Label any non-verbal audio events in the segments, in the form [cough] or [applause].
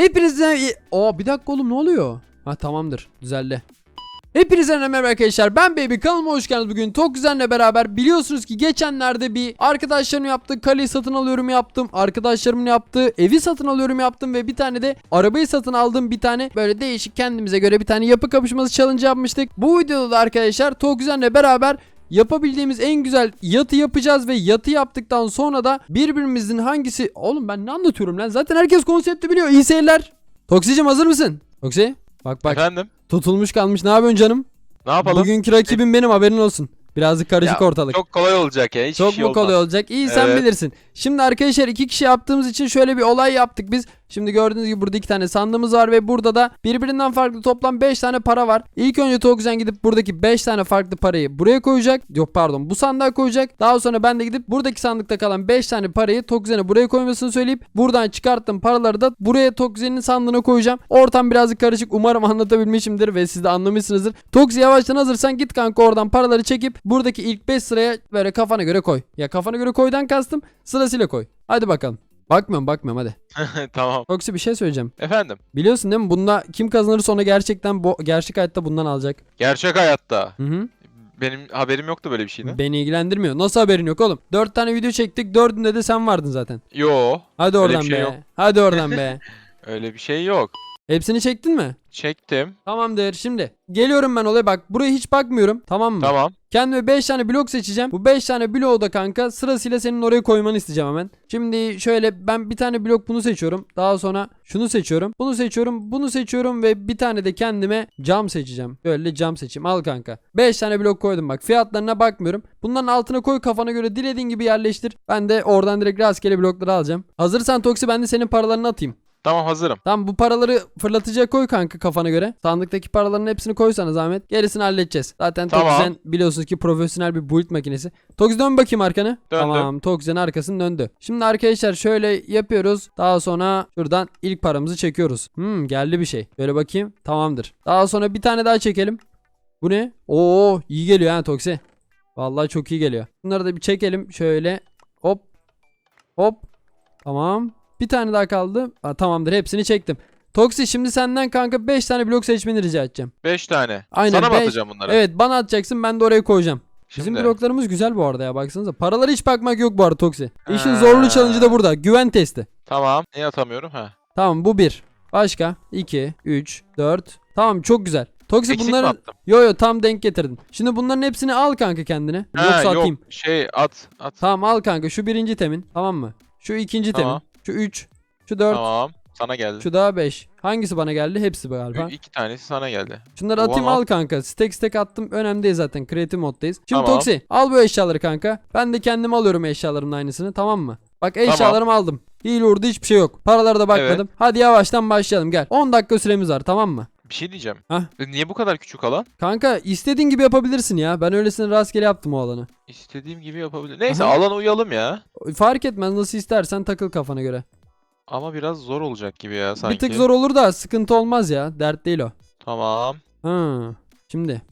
Hepinize... Aa bir dakika oğlum ne oluyor? Ha tamamdır. Düzeldi. Hepinize merhaba arkadaşlar ben Baby kanalıma hoş geldiniz bugün Tok Güzel'le beraber biliyorsunuz ki geçenlerde bir arkadaşlarım yaptığı kaleyi satın alıyorum yaptım arkadaşlarımın yaptığı evi satın alıyorum yaptım ve bir tane de arabayı satın aldım bir tane böyle değişik kendimize göre bir tane yapı kapışması challenge yapmıştık bu videoda da arkadaşlar Tok Güzel'le beraber yapabildiğimiz en güzel yatı yapacağız ve yatı yaptıktan sonra da birbirimizin hangisi oğlum ben ne anlatıyorum lan zaten herkes konsepti biliyor iyi seyirler Toksicim hazır mısın? Toksi bak bak Efendim? Tutulmuş kalmış. Ne yapıyorsun canım? Ne yapalım? Bugünkü rakibim benim haberin olsun. Birazcık karışık Ya, ortalık. Çok, Çok kolay olacak ya. Hiçbir şey mu kolay olmaz. olacak? İyi sen Evet. bilirsin. Şimdi arkadaşlar iki kişi yaptığımız için şöyle bir olay yaptık biz. Şimdi gördüğünüz gibi burada iki tane sandığımız var ve burada da birbirinden farklı toplam 5 tane para var. İlk önce Tokuzen gidip buradaki 5 tane farklı parayı buraya koyacak. Yok pardon bu sandığa koyacak. Daha sonra ben de gidip buradaki sandıkta kalan 5 tane parayı Tokuzen'e buraya koymasını söyleyip buradan çıkarttığım paraları da buraya Tokuzen'in sandığına koyacağım. Ortam birazcık karışık. Umarım anlatabilmişimdir ve siz de anlamışsınızdır. Toksi yavaştan hazırsan git kanka oradan paraları çekip buradaki ilk 5 sıraya böyle kafana göre koy. Ya kafana göre koydan kastım sırasıyla koy. Hadi bakalım. Bakmıyorum bakmıyorum hadi. [laughs] tamam. Toksi bir şey söyleyeceğim. Efendim? Biliyorsun değil mi? Bunda kim kazanırsa onu gerçekten bu gerçek hayatta bundan alacak. Gerçek hayatta. Hı hı. Benim haberim yoktu böyle bir şeyden. Beni ilgilendirmiyor. Nasıl haberin yok oğlum? 4 tane video çektik. Dördünde de sen vardın zaten. Yo. Hadi oradan şey be. yok. Hadi oradan be. [laughs] Öyle bir şey yok. Hepsini çektin mi? Çektim. Tamamdır. Şimdi geliyorum ben olaya bak. Buraya hiç bakmıyorum. Tamam mı? Tamam. Kendime 5 tane blok seçeceğim. Bu 5 tane bloğu da kanka sırasıyla senin oraya koymanı isteyeceğim hemen. Şimdi şöyle ben bir tane blok bunu seçiyorum. Daha sonra şunu seçiyorum. Bunu seçiyorum. Bunu seçiyorum ve bir tane de kendime cam seçeceğim. Böyle cam seçeyim. Al kanka. 5 tane blok koydum bak. Fiyatlarına bakmıyorum. Bunların altına koy kafana göre dilediğin gibi yerleştir. Ben de oradan direkt rastgele blokları alacağım. Hazırsan Toksi ben de senin paralarını atayım. Tamam hazırım. Tamam bu paraları fırlatıcıya koy kanka kafana göre. Sandıktaki paraların hepsini koysana zahmet. Gerisini halledeceğiz. Zaten Tamam. Tokzen biliyorsunuz ki profesyonel bir build makinesi. Toks dön bakayım arkanı. Tamam Tokzen arkasını döndü. Şimdi arkadaşlar şöyle yapıyoruz. Daha sonra şuradan ilk paramızı çekiyoruz. Hmm geldi bir şey. Böyle bakayım. Tamamdır. Daha sonra bir tane daha çekelim. Bu ne? Oo iyi geliyor ha Tokse. Vallahi çok iyi geliyor. Bunları da bir çekelim. Şöyle hop hop. Tamam. Bir tane daha kaldı. Ha, tamamdır hepsini çektim. Toksi şimdi senden kanka 5 tane blok seçmeni rica edeceğim. 5 tane. Aynen, Sana mı beş. atacağım bunları? Evet bana atacaksın ben de oraya koyacağım. Bizim Şimdi. bloklarımız güzel bu arada ya baksanıza. Paralara hiç bakmak yok bu arada Toksi. İşin Ha. zorlu challenge'ı da burada. Güven testi. Tamam. Niye atamıyorum? Ha. Tamam bu bir. Başka? 2, 3, 4. Tamam çok güzel. Toksi Eksik mi bunları... attım? Yo yo tam denk getirdin. Şimdi bunların hepsini al kanka kendine. Ha, Yoksa yok. atayım. Şey at. At. Tamam al kanka şu birinci temin. Tamam mı? Şu ikinci Tamam. temin. Şu 3. Şu 4. Tamam. Sana geldi. Şu daha 5. Hangisi bana geldi? Hepsi galiba. İki tanesi sana geldi. Şunları atayım Oha. al kanka. Stack stack attım. Önemli değil zaten. Creative moddayız. Şimdi Tamam. Toksi al bu eşyaları kanka. Ben de kendim alıyorum eşyalarımın aynısını tamam mı? Bak eşyalarımı aldım. Hile orada hiçbir şey yok. Paralara da bakmadım. Hadi yavaştan başlayalım gel. 10 dakika süremiz var tamam mı? Bir şey diyeceğim. Hah. E, Niye bu kadar küçük alan? Kanka istediğin gibi yapabilirsin ya. Ben öylesine rastgele yaptım o alanı. İstediğim gibi yapabilirim. Neyse Aha. alana uyalım ya. Fark etmez nasıl istersen takıl kafana göre. Ama biraz zor olacak gibi ya sanki. Bir tık zor olur da sıkıntı olmaz ya. Dert değil o. Tamam. Ha. Şimdi.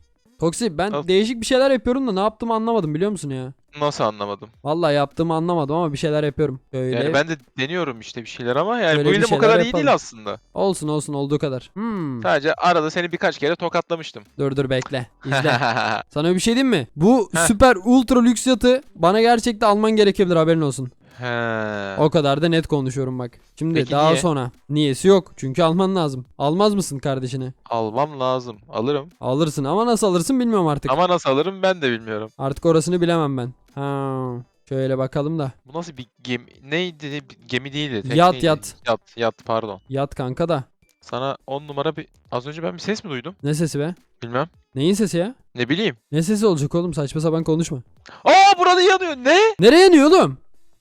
Toksi ben Of. değişik bir şeyler yapıyorum da ne yaptığımı anlamadım biliyor musun ya? Nasıl anlamadım? Vallahi yaptığımı anlamadım ama bir şeyler yapıyorum. Böyle. Yani ben de deniyorum işte bir şeyler ama yani Şöyle bu bir ilim o şeyler kadar iyi yapalım. değil aslında. Olsun olsun olduğu kadar. Hmm. Sadece arada seni birkaç kere tokatlamıştım. Dur dur bekle. İzle. [laughs] Sana bir şey diyeyim mi? Bu Heh. süper ultra lüks yatı bana gerçekten alman gerekebilir haberin olsun. He. O kadar da net konuşuyorum bak. Şimdi Peki daha niye? sonra. Niyesi yok. Çünkü alman lazım. Almaz mısın kardeşini? Almam lazım. Alırım. Alırsın ama nasıl alırsın bilmiyorum artık. Ama nasıl alırım ben de bilmiyorum. Artık orasını bilemem ben. Ha. Şöyle bakalım da. Bu nasıl bir gemi? Neydi? Gemi değildi. tekneydi. Yat, yat. Yat yat pardon. Yat kanka da. Sana 10 numara bir... Az önce ben bir ses mi duydum? Ne sesi be? Bilmem. Neyin sesi ya? Ne bileyim. Ne sesi olacak oğlum? Saçma sapan konuşma. Aa burada yanıyor. Ne? Nereye yanıyor oğlum?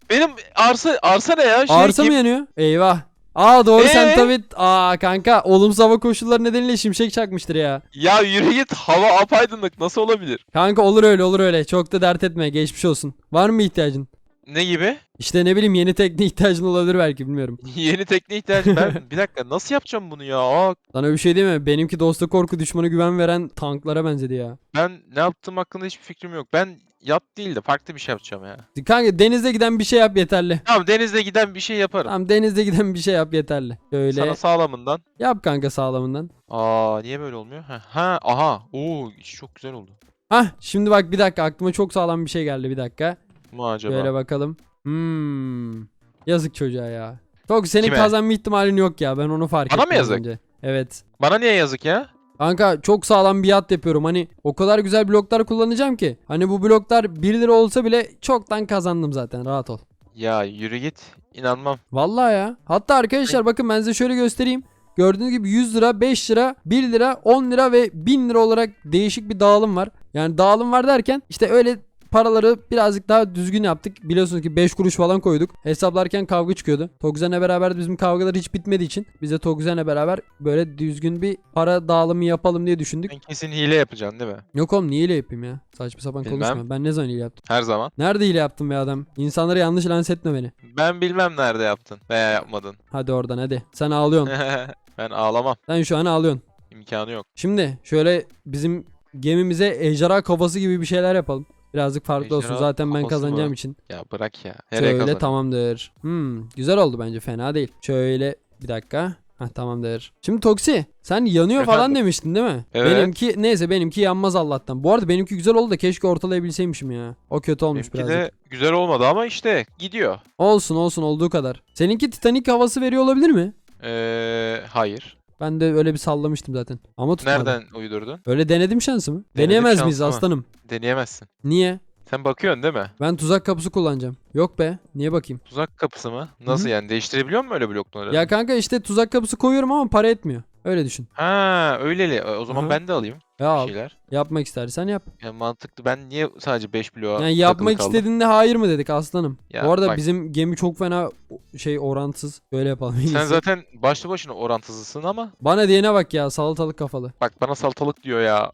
Benim arsa arsa ne ya? Şey, Arsa mı yanıyor? Eyvah. Aa doğru sen Ee? tabii. Aa kanka olumsuz hava koşulları nedeniyle şimşek çakmıştır ya. Ya yürü git. Hava apaydınlık. Nasıl olabilir? Kanka olur öyle olur öyle. Çok da dert etme. Geçmiş olsun. Var mı ihtiyacın? Ne gibi? İşte ne bileyim yeni tekne [laughs] ihtiyacın olabilir belki bilmiyorum. Yeni tekne ihtiyacı. Ben [laughs] bir dakika nasıl yapacağım bunu ya? Aa, Sana bir şey değil mi? Benimki dosta korku düşmana güven veren tanklara benzedi ya. ben ne yaptığım hakkında hiçbir fikrim yok. Ben yat değil de farklı bir şey yapacağım ya. Kanka denize giden bir şey yap yeterli. Tamam denizde giden bir şey yaparım. Tamam denizde giden bir şey yap yeterli. Şöyle Sana sağlamından. yap kanka sağlamından. Aa niye böyle olmuyor? Ha, ha aha. Oo çok güzel oldu. Hah şimdi bak bir dakika aklıma çok sağlam bir şey geldi bir dakika. Mu acaba? Şöyle bakalım. Hmm. Yazık çocuğa ya. Çok senin Kime? kazanma ihtimalin yok ya ben onu fark Bana ettim mı az yazık? önce. Evet. Bana niye yazık ya? Kanka çok sağlam bir yat yapıyorum. Hani o kadar güzel bloklar kullanacağım ki. Hani bu bloklar 1 lira olsa bile çoktan kazandım zaten rahat ol. Ya yürü git. İnanmam. Vallahi ya. Hatta arkadaşlar bakın ben size şöyle göstereyim. Gördüğünüz gibi 100 lira, 5 lira, 1 lira, 10 lira ve 1000 lira olarak değişik bir dağılım var. Yani dağılım var derken işte öyle paraları birazcık daha düzgün yaptık. Biliyorsunuz ki 5 kuruş falan koyduk. Hesaplarken kavga çıkıyordu. Togzen'le beraber bizim kavgalar hiç bitmediği için biz de Togzen'le beraber böyle düzgün bir para dağılımı yapalım diye düşündük. Sen kesin hile yapacaksın değil mi? Yok oğlum niye hile yapayım ya? Saçma sapan Bilmem. konuşma. Ben ne zaman hile yaptım? Her zaman. Nerede hile yaptım be adam? İnsanları yanlış lanse etme beni. Ben bilmem nerede yaptın veya yapmadın. Hadi oradan hadi. Sen ağlıyorsun. [laughs] ben ağlamam. Sen şu an ağlıyorsun. İmkanı yok. Şimdi şöyle bizim gemimize ejderha kafası gibi bir şeyler yapalım. Birazcık farklı olsun. Ejderha Zaten ben kafası kazanacağım için. Ya bırak ya. Nereye Şöyle tamamdır. Hmm, güzel oldu bence. Fena değil. Şöyle bir dakika. Hah tamamdır. Şimdi Toksi sen yanıyor falan Efendim? demiştin değil mi? Evet. Benimki neyse benimki yanmaz Allah'tan. Bu arada benimki güzel oldu da keşke ortalayabilseymişim ya. O kötü olmuş Benimki birazcık. de güzel olmadı ama işte gidiyor. Olsun olsun olduğu kadar. Seninki Titanic havası veriyor olabilir mi? Ee, hayır. Ben de öyle bir sallamıştım zaten. Ama tutmadı. Nereden uydurdun? Öyle denedim şansımı. Denedim Deneyemez miyiz şansımı. aslanım? Deneyemezsin. Niye? Sen bakıyorsun değil mi? Ben tuzak kapısı kullanacağım. Yok be. Niye bakayım? Tuzak kapısı mı? Nasıl yani? Değiştirebiliyor musun öyle blokları? Ya kanka işte tuzak kapısı koyuyorum ama para etmiyor. Öyle düşün. Ha öyleli. O zaman Aha. ben de alayım Ya bir şeyler. Yapmak istersen yap. Yani mantıklı. Ben niye sadece 5 bloğa Yani yapmak kaldım? istediğinde hayır mı dedik aslanım. Ya Bu arada bak. bizim gemi çok fena şey orantısız. Böyle yapalım. en Sen iyisi. zaten başlı başına orantısısın ama Bana diyene bak ya salatalık kafalı. bak bana salatalık diyor ya.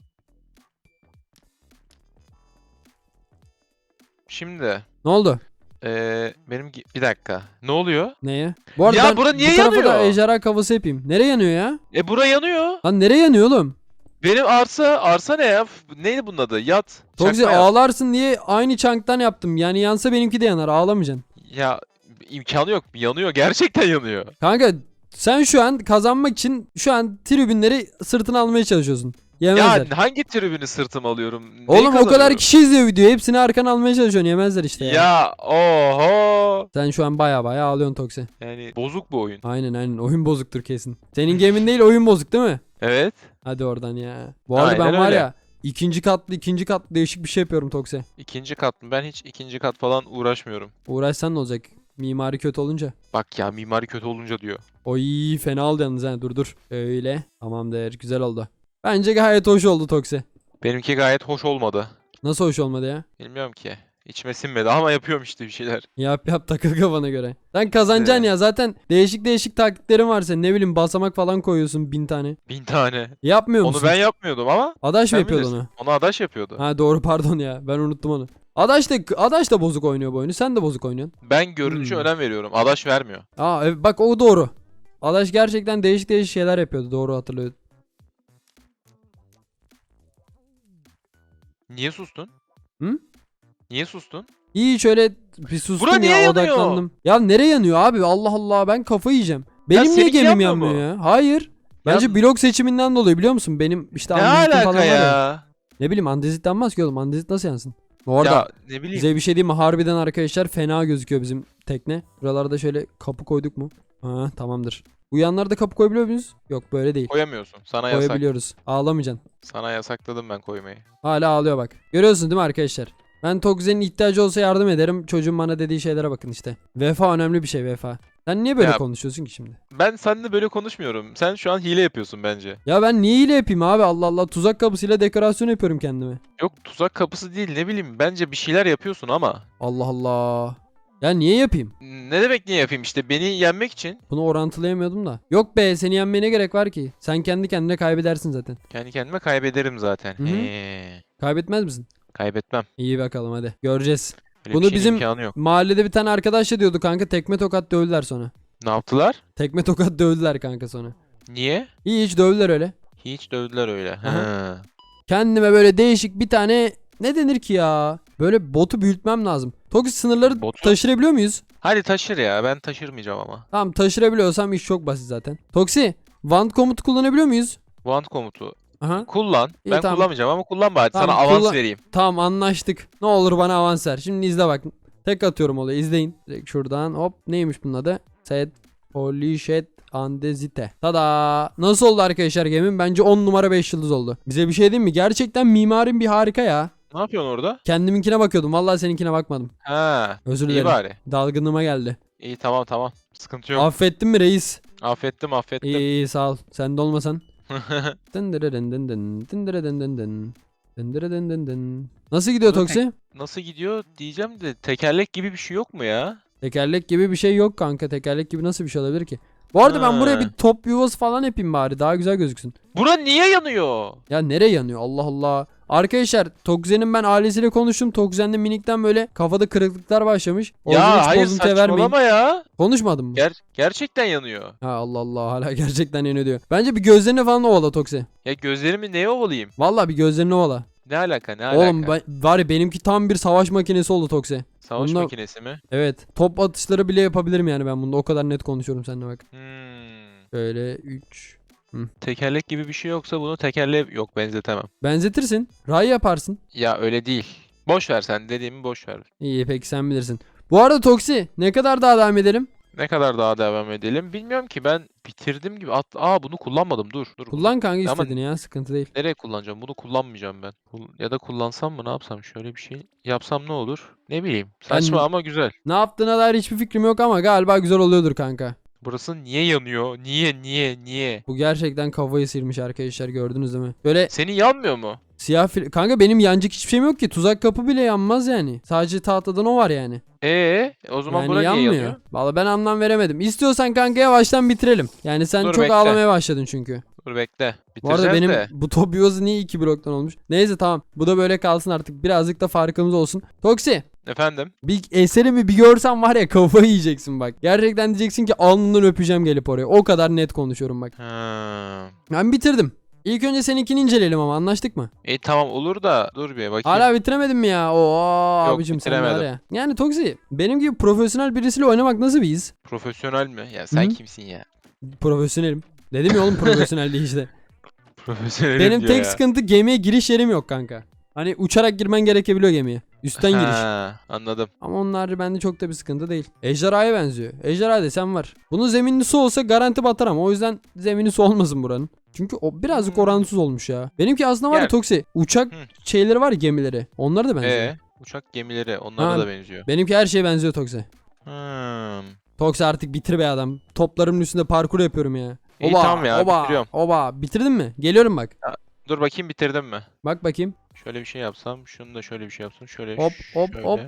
Şimdi Ne oldu? Eee benim gi- bir dakika. Ne oluyor? Neye? Bu arada Ya ben bura niye bu tarafa da yanıyor? ejderha kafası yapayım. Nereye yanıyor ya? E bura yanıyor. Lan nereye yanıyor oğlum? Benim arsa arsa ne ya? F- Neydi bunun adı? Yat. Toksi Çakma yat. ağlarsın diye aynı çanktan yaptım. Yani yansa benimki de yanar ağlamayacaksın. Ya imkanı yok. Yanıyor. Gerçekten yanıyor. Kanka sen şu an kazanmak için şu an tribünleri sırtına almaya çalışıyorsun. Yemezler. Ya hangi tribünü sırtıma alıyorum? Neyi Oğlum o kadar kazanıyorum? kişi izliyor videoyu. Hepsini arkana almaya çalışıyorsun. Yemezler işte ya. Ya oho. Sen şu an baya baya ağlıyorsun Toksi. Yani bozuk bu oyun. Aynen aynen. Oyun bozuktur kesin. Senin gemin değil oyun bozuk değil mi? Evet. Hadi oradan ya. Bu arada ben Aynen var öyle. ya ikinci katlı ikinci katlı değişik bir şey yapıyorum Toksi. İkinci kat mı? Ben hiç ikinci kat falan uğraşmıyorum. Uğraşsan ne olacak? Mimari kötü olunca. Bak ya mimari kötü olunca diyor. Oy fena oldu yalnız ha dur dur. Öyle. Tamamdır güzel oldu. Bence gayet hoş oldu Toksi. Benimki gayet hoş olmadı. Nasıl hoş olmadı ya? Bilmiyorum ki. İçime sinmedi ama yapıyorum işte bir şeyler. Yap yap takıl kafana göre. Sen kazanacaksın Ee. ya zaten değişik değişik taktiklerin var senin ne bileyim basamak falan koyuyorsun bin tane. Bin tane. Yapmıyor Onu musun? ben yapmıyordum ama Adaş mı sen yapıyordu bilirsin. onu? Onu Adaş yapıyordu. Ha doğru pardon ya ben unuttum onu. Adaş da, Adaş da bozuk oynuyor bu oyunu sen de bozuk oynuyorsun. Ben görünüşe Hmm. önem veriyorum. Adaş vermiyor. Aa evet, bak o doğru. Adaş gerçekten değişik değişik şeyler yapıyordu doğru hatırlıyorum. Niye sustun? Hı? Niye sustun? İyi şöyle bir sustum Bura niye ya yanıyor? odaklandım. Ya nereye yanıyor abi Allah Allah ben kafayı yiyeceğim. Benim niye seninki gemim yanmıyor yanmıyor mu? ya? Hayır. Bence blok seçiminden dolayı biliyor musun? Benim işte Ne andezitim falan alaka var ya. ya? Ne bileyim andezit denmez ki oğlum. Andezit nasıl yansın? Bu arada Ya ne bileyim. bize bir şey diyeyim mi? Harbiden arkadaşlar fena gözüküyor bizim tekne. Buralarda şöyle kapı koyduk mu? Ha tamamdır. Bu yanlarda kapı koyabiliyor muyuz? Yok böyle değil. Koyamıyorsun. Sana yasak. Koyabiliyoruz. Ağlamayacaksın. Sana yasakladım ben koymayı. Hala ağlıyor bak. Görüyorsun değil mi arkadaşlar? Ben Tokzen'in ihtiyacı olsa yardım ederim. Çocuğun bana dediği şeylere bakın işte. Vefa önemli bir şey vefa. Sen niye böyle Ya- konuşuyorsun ki şimdi? Ben seninle böyle konuşmuyorum. Sen şu an hile yapıyorsun bence. Ya ben niye hile yapayım abi Allah Allah tuzak kapısıyla dekorasyon yapıyorum kendime. Yok tuzak kapısı değil ne bileyim. Bence bir şeyler yapıyorsun ama. Allah Allah. Ya niye yapayım? Ne demek niye yapayım işte beni yenmek için. Bunu orantılayamıyordum da. Yok be seni yenmeye ne gerek var ki? Sen kendi kendine kaybedersin zaten. Kendi kendime kaybederim zaten. Hı hı. Kaybetmez misin? Kaybetmem. İyi bakalım hadi. Göreceğiz. Öyle Bunu bir şeyin bizim- imkanı yok. Mahallede bir tane arkadaşla diyordu kanka tekme tokat dövdüler sonra. Ne yaptılar? Tekme tokat dövdüler kanka sonra. Niye? İyi hiç dövdüler öyle. Hiç dövdüler öyle. Ha. Kendime böyle değişik bir tane ne denir ki ya? Böyle botu büyütmem lazım. Toksi sınırları Botu? taşırabiliyor muyuz? Hadi taşır ya ben taşırmayacağım ama. Tamam taşırabiliyorsam iş çok basit zaten. Toksi want komutu kullanabiliyor muyuz? Want komutu Aha. kullan. İyi, ben tamam. kullanmayacağım ama kullan bari Tamam, sana avans kullan- vereyim. Tamam anlaştık. Ne olur bana avans ver. Şimdi izle bak. Tek atıyorum olayı izleyin. Direkt şuradan hop neymiş bunun adı? Set Polishet Andezite. Tada! Nasıl oldu arkadaşlar gemim? Bence 10 numara 5 yıldız oldu. Bize bir şey diyeyim mi? Gerçekten mimarin bir harika ya. Ne yapıyorsun orada? Kendiminkine bakıyordum. Vallahi seninkine bakmadım. Ha. Özür iyi dilerim. bari. Dalgınlığıma geldi. İyi tamam tamam. Sıkıntı yok. Affettin mi reis? affettim affettim. İyi iyi sağ ol. Sen de olmasan. Nasıl gidiyor Dur, Toksi? Nasıl gidiyor diyeceğim de tekerlek gibi bir şey yok mu ya? Tekerlek gibi bir şey yok kanka. Tekerlek gibi nasıl bir şey olabilir ki? Bu arada ben buraya bir top yuvası falan yapayım bari. Daha güzel gözüksün. Bura niye yanıyor? Ya nereye yanıyor? Allah Allah. Arkadaşlar Tokzen'in ben ailesiyle konuştum. Tokzen'de minikten böyle kafada kırıklıklar başlamış. O yüzden ya hiç hayır bozuntuya vermeyin. saçmalama ya. Konuşmadın mı? Ger gerçekten yanıyor. Ha Allah Allah hala [laughs] gerçekten yanıyor diyor. Bence bir gözlerini falan ovala Tokse. Ya gözlerimi neye ovalayayım? Vallahi bir gözlerini ovala. Ne alaka ne alaka? Oğlum ben, var ya benimki tam bir savaş makinesi oldu Tokse. Savaş Bunda- makinesi mi? Evet. Top atışları bile yapabilirim yani ben bunda. O kadar net konuşuyorum seninle bak. Hmm. Şöyle 3. Tekerlek gibi bir şey yoksa bunu tekerleğe yok benzetemem. Benzetirsin. Ray yaparsın. Ya öyle değil. Boş ver sen dediğimi boş ver. İyi peki sen bilirsin. Bu arada Toksi ne kadar daha devam edelim? Ne kadar daha devam edelim bilmiyorum ki ben bitirdim gibi. At Aa bunu kullanmadım dur. dur. Kullan kanka Ama- istediğini ya sıkıntı değil. Nereye kullanacağım? Bunu kullanmayacağım ben. Ya da kullansam mı ne yapsam? Şöyle bir şey yapsam ne olur? Ne bileyim. Saçma ama güzel. Ne yaptığına dair hiçbir fikrim yok ama galiba güzel oluyordur kanka. Burası niye yanıyor? Niye niye niye? Bu gerçekten kafayı sıyırmış arkadaşlar gördünüz değil mi? Böyle Senin yanmıyor mu? siyah fil... Kanka benim yanacak hiçbir şeyim yok ki. Tuzak kapı bile yanmaz yani. Sadece tahtadan o var yani. Ee, o zaman yani bura niye yanmıyor. yanıyor? Valla ben anlam veremedim. İstiyorsan kanka yavaştan bitirelim. Yani sen Dur, çok bekle. ağlamaya başladın çünkü. Dur bekle. Bu arada benim de. bu yuvası niye iki bloktan olmuş? Neyse tamam. Bu da böyle kalsın artık. Birazcık da farkımız olsun. Toksi. Efendim? Bir eserimi bir görsen var ya kafayı yiyeceksin bak. Gerçekten diyeceksin ki alnından öpeceğim gelip oraya. O kadar net konuşuyorum bak. Ha. Ben bitirdim. İlk önce seninkini inceleyelim ama anlaştık mı? E tamam olur da dur bir bakayım. Hala bitiremedin mi ya? Oo Yok, abicim sen var bitiremedim. ya. Yani Toksi benim gibi profesyonel birisiyle oynamak nasıl bir his? Profesyonel mi? Ya sen Hı? kimsin ya? Profesyonelim. Dedim ya oğlum profesyonel değil işte. [laughs] Profesyonelim Benim diyor tek ya. sıkıntı gemiye giriş yerim yok kanka. Hani uçarak girmen gerekebiliyor gemiye. Üstten giriş. Ha, anladım. Ama onlar bende çok da bir sıkıntı değil. Ejderhaya benziyor. Ejderha desem var. Bunun zeminli su olsa garanti batar ama o yüzden zemini su olmasın buranın. Çünkü o birazcık Hmm. orantısız olmuş ya. Benimki aslında var ya. Toksi. Uçak Hı. şeyleri var ya gemileri. Onlar da benziyor. Ee, uçak gemileri onlara Ha. da benziyor. Benimki her şeye benziyor Toksi. Hmm. Toksi artık bitir be adam. Toplarımın üstünde parkur yapıyorum ya. İyi tamam ya oba, bitiriyorum. Oba. Bitirdin mi? Geliyorum bak. Dur bakayım bitirdim mi? Bak bakayım. Şöyle bir şey yapsam, şunu da şöyle bir şey yapsam, şöyle Hop, hop, şöyle. hop.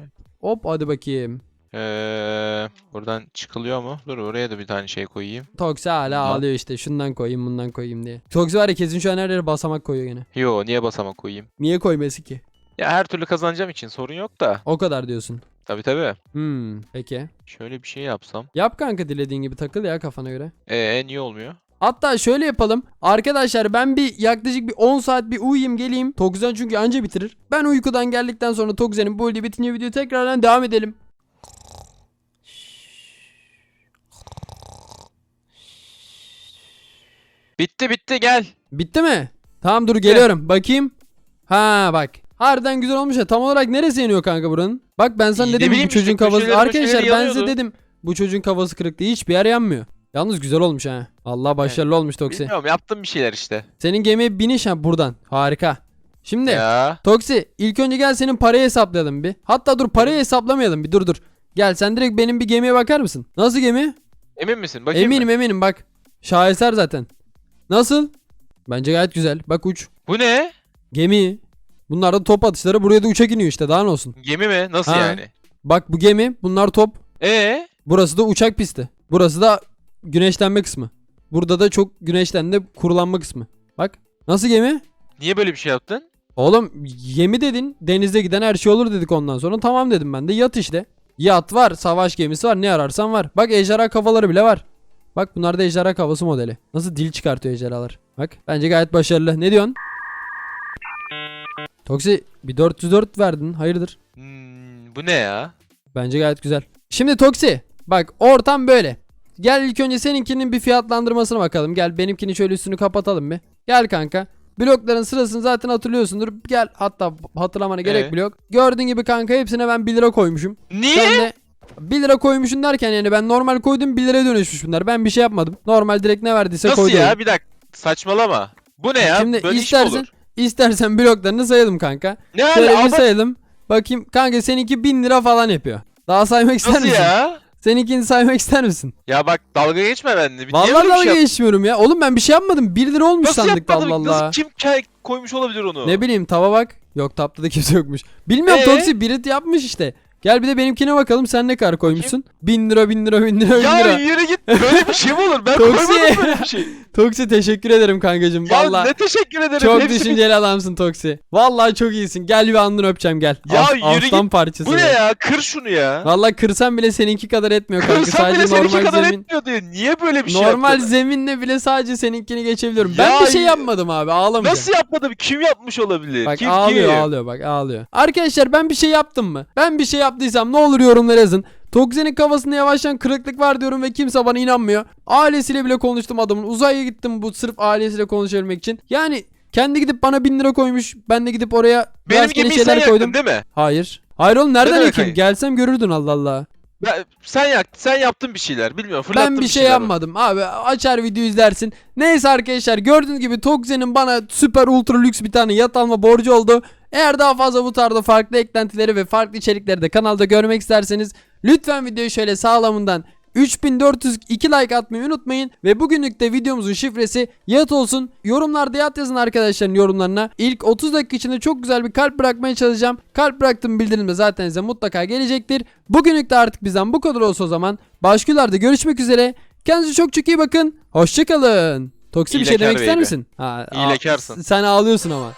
Hop hadi bakayım. Ee, buradan çıkılıyor mu? Dur oraya da bir tane şey koyayım. Toksi hala Bundan. ağlıyor işte. Şundan koyayım bundan koyayım diye. Toksi var ya kesin şu an her yere basamak koyuyor gene. Yo niye basamak koyayım? Niye koyması ki? Ya her türlü kazanacağım için sorun yok da. O kadar diyorsun. Tabi tabi. Hmm, peki. Şöyle bir şey yapsam. Yap kanka dilediğin gibi takıl ya kafana göre. Ee niye olmuyor? Hatta şöyle yapalım. Arkadaşlar ben bir yaklaşık bir 10 saat bir uyuyayım geleyim. Tokzen çünkü anca bitirir. Ben uykudan geldikten sonra Tokzen'in bu bitince video tekrardan devam edelim. Bitti bitti gel. Bitti mi? Tamam dur geliyorum. Bakayım. Ha bak. Harbiden güzel olmuş ya. Tam olarak neresi yanıyor kanka buranın? Bak ben sana ne dedim bileyim bu çocuğun kafası. köşeleri Arkadaşlar möşeleri ben size yanıyordu. dedim. Bu çocuğun kafası kırık değil. Hiçbir yer yanmıyor. Yalnız güzel olmuş ha. Allah başarılı olmuş Toksi. Bilmiyorum yaptım bir şeyler işte. Senin gemiye biniş ha buradan. Harika. Şimdi Ya. Toksi ilk önce gel senin parayı hesaplayalım bir. Hatta dur parayı hesaplamayalım bir dur dur. Gel sen direkt benim bir gemiye bakar mısın? Nasıl gemi? Emin misin? Bakayım eminim mı? eminim bak. Şaheser zaten. Nasıl? Bence gayet güzel. Bak uç. Bu ne? Gemi. Bunlar da top atışları. Buraya da uçak iniyor işte. Daha ne olsun? Gemi mi? Nasıl Ha. yani? Bak bu gemi. Bunlar top. Ee? Burası da uçak pisti. Burası da güneşlenme kısmı. Burada da çok güneşlenme kurulanma kısmı. Bak. Nasıl gemi? Niye böyle bir şey yaptın? Oğlum gemi dedin. Denizde giden her şey olur dedik ondan sonra. Tamam dedim ben de. Yat işte. Yat var. Savaş gemisi var. Ne ararsan var. Bak ejderha kafaları bile var. Bak bunlar da ejderha kafası modeli. Nasıl dil çıkartıyor ejderhalar. Bak bence gayet başarılı. Ne diyorsun? Toksi bir 404 verdin. Hayırdır? Hmm, bu ne ya? Bence gayet güzel. Şimdi Toksi bak ortam böyle. Gel ilk önce seninkinin bir fiyatlandırmasına bakalım. Gel benimkini şöyle üstünü kapatalım bir. Gel kanka. Blokların sırasını zaten hatırlıyorsundur. Gel hatta hatırlamana gerek Ee? bile yok. Gördüğün gibi kanka hepsine ben 1 lira koymuşum. Niye? Sen de 1 lira koymuşsun derken yani ben normal koydum 1 liraya dönüşmüş bunlar. Ben bir şey yapmadım. Normal direkt ne verdiyse Nasıl koydum. ya? Bir dakika. Saçmalama. Bu ne ya? Şimdi Böyle iş mi istersen olur? İstersen bloklarını sayalım kanka. Ne Şöyle ala- bir ama sayalım. Bakayım kanka seninki 1000 lira falan yapıyor. Daha saymak ister Nasıl misin? ya? Seninkini saymak ister misin? Ya bak dalga geçme benimle. Niye Vallahi böyle bir dalga şey geçmiyorum ya. Oğlum ben bir şey yapmadım. 1 lira olmuş Nasıl sandık yapmadım? Allah Allah. Nasıl kim koymuş olabilir onu? Ne bileyim tava bak. Yok tapta da kimse yokmuş. Bilmiyorum Ee? Toksi Birit yapmış işte. Gel bir de benimkine bakalım sen ne kadar koymuşsun. 1000 lira 1000 lira 1000 lira 1000 Ya lira. yürü git. Böyle bir şey mi olur? Ben Toksi. koymadım böyle bir şey. [laughs] Toksi teşekkür ederim kankacım. Ya Vallahi ne teşekkür ederim. çok Hepsi- düşünceli adamsın Toksi. Vallahi çok iyisin. Gel bir alnını öpeceğim gel. Ya As- yürü aslan parçası. Bu ne ya? Kır şunu ya. Vallahi kırsam bile seninki kadar etmiyor kanka. Kırsan bile sadece seninki normal kadar zemin. etmiyor diyor. Niye böyle bir şey normal yaptın? zeminle bile sadece seninkini geçebiliyorum. Ben Ya bir şey yapmadım abi. Ağlamayacağım. Nasıl yapmadım? Kim yapmış olabilir? Bak kim ağlıyor kim? ağlıyor bak ağlıyor. Arkadaşlar ben bir şey yaptım mı? Ben bir şey yaptıysam ne olur yorumlara yazın. Tokzen'in kafasında yavaştan kırıklık var diyorum ve kimse bana inanmıyor. Ailesiyle bile konuştum adamın. Uzaya gittim bu sırf ailesiyle konuşabilmek için. Yani kendi gidip bana bin lira koymuş. Ben de gidip oraya Benim gibi şeyler yaktın koydum. değil mi? Hayır. Hayır oğlum nereden yakayım? hayır? Gelsem görürdün Allah Allah. Ben, sen yaktın. Sen yaptın bir şeyler. Bilmiyorum. Fırlattın Ben bir şey şeyler. yapmadım abi açar video izlersin. Neyse arkadaşlar gördüğünüz gibi Tokzen'in bana süper ultra lüks bir tane yat alma borcu oldu. Eğer daha fazla bu tarzda farklı eklentileri ve farklı içerikleri de kanalda görmek isterseniz lütfen videoyu şöyle sağlamından 3402 like atmayı unutmayın ve bugünlük de videomuzun şifresi yat olsun. Yorumlarda yat yazın arkadaşların yorumlarına. İlk 30 dakika içinde çok güzel bir kalp bırakmaya çalışacağım. Kalp bıraktığım bildirimde zaten size mutlaka gelecektir. Bugünlük de artık bizden bu kadar olsa o zaman. Başka videolarda görüşmek üzere. Kendinize çok çok iyi bakın. Hoşçakalın. Toksi bir şey demek ister baby. misin? Ha, İyilekarsın. Sen ağlıyorsun ama.